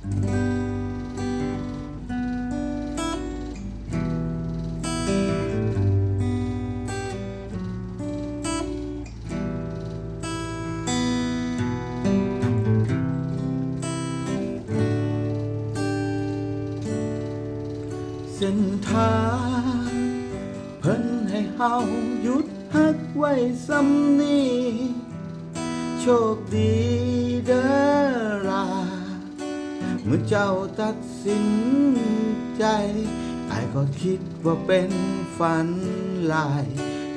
เส้นทางเพิ่นให้เฮาหยุดฮักไว้ซ้ำนี้ โชคดีเด้อ เมื่อเจ้าตัดสินใจไอ้ก็คิดว่าเป็นฝันลาย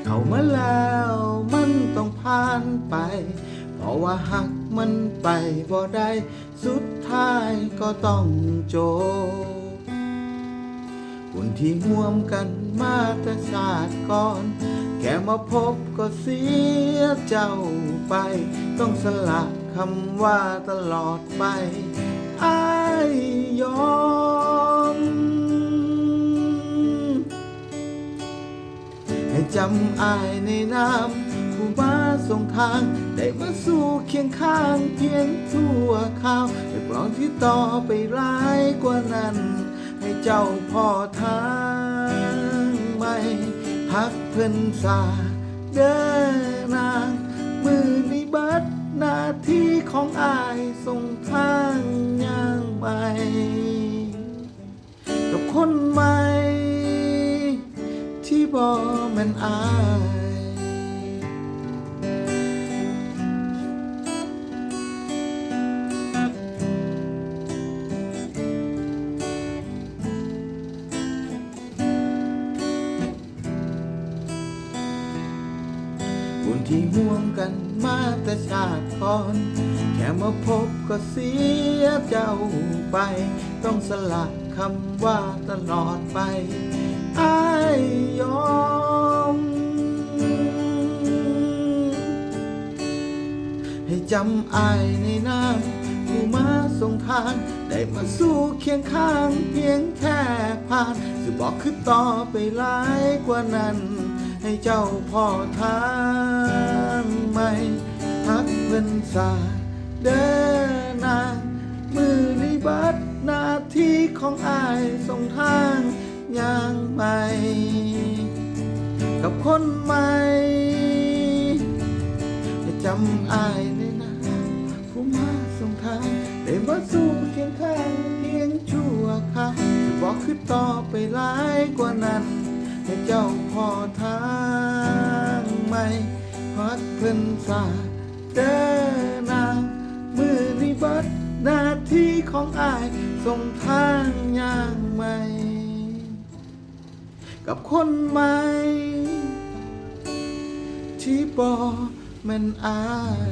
เข้ามาแล้วมันต้องผ่านไป เพราะว่าหักมันไปบ่ได้ สุดท้ายก็ต้องจบบุญที่ห่วมกันมาแต่ชาติก่อนแค่มาพบก็เสียเจ้าไป ต้องสละคำว่าตลอดไป อายยอม ให้จำอายในน้ำผู้มาส่งทาง ได้มาสู่เคียงข้างเพียงทั่วข่าวแต่ปลองที่ต่อไปร้ายกว่านั้น ให้เจ้าพ่อทางไม่พักเพิ่นสาเดินนางมือในบิดหน้าที่ของอายส่งทาง กับคนใหม่ ที่บ่แม่นอายบุญที่ห่วงกันมาแต่ชาติก่อน แค่มาพบก็เสียเจ้าไปต้องสละ คำว่าตลอดไปอายยอม ให้จำอายในน้ำผู้มาส่งทาง ได้มาสู้เคียงข้างเพียงแค่ผ่านจะบอกคือต่อไปหลายกว่านั้น ให้เจ้าพ่อทางไม่ฮักเพิ่นสาเดิน ทางย่างใหม่กับคนใหม่ให้จำอายในนาผู้มาส่งทางได้มาสู่เคียงข้างเพียงชั่วคราจะบอกคือต่อไปหลายกว่านั้น ให้เจ้าพ่อทางไม่พัดเพิ่นสาเดินนางมือนี้บัดหน้าที่ของอายส่งทางย่าง ใหม่กับคนใหม่ ที่บอกมันอาย